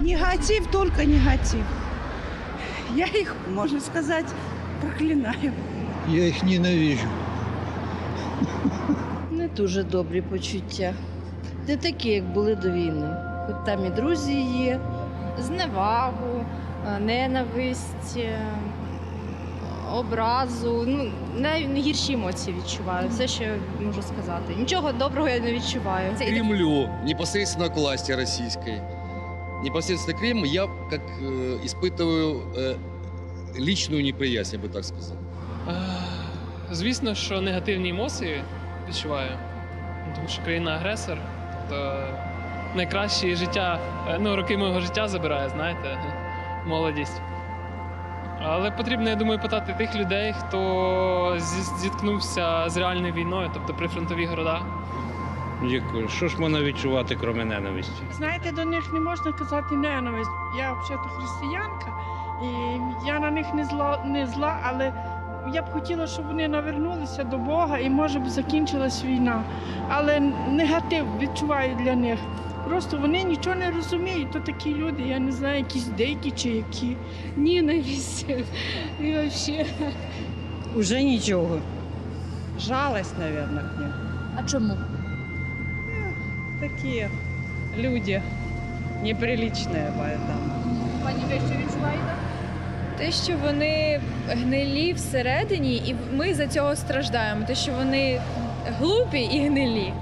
Негатив, только негатив. Я их, можно сказать, проклинаю. Я їх ненавижу. Не дуже добрі почуття. Не такі, як були до війни. Хоч там і друзі є. зневагу, е, ненависть, е, образу. Ну, найгірші емоції відчуваю. Все, що я можу сказати. Нічого доброго я не відчуваю. Це Кремлю, непосредственно к власти российской Непосредственно к Кремлю я как э, испытываю э, личную неприязнь, я бы так сказал. Е, Звісно, що негативні емоції відчуваю, Ну, тому що країна агресор, тобто найкраще життя, е, ну, роки мого життя забирає, знаєте, молодість. Але потрібно, я думаю, питати тих людей, хто зі- зіткнувся з реальною війною, тобто прифронтові города. Дякую. Що ж можна відчувати, крім ненависті? Знаєте, до них не можна казати ненависть. Я взагалі християнка, і я на них не зла, не зла, але я б хотіла, щоб вони навернулися до Бога і може б закінчилась війна. Але негатив відчуваю для них. Просто вони нічого не розуміють. То такі люди, я не знаю, якісь дикі чи які. ненависть. І взагалі. Уже ничего. Жалость, наверное, к ним. А чому? Такие люди неприличные поэтому. Пані, ви що відчуваєте? Те, що вони гнилі всередині, і ми за цього страждаємо. Те, що вони глупі і гнилі.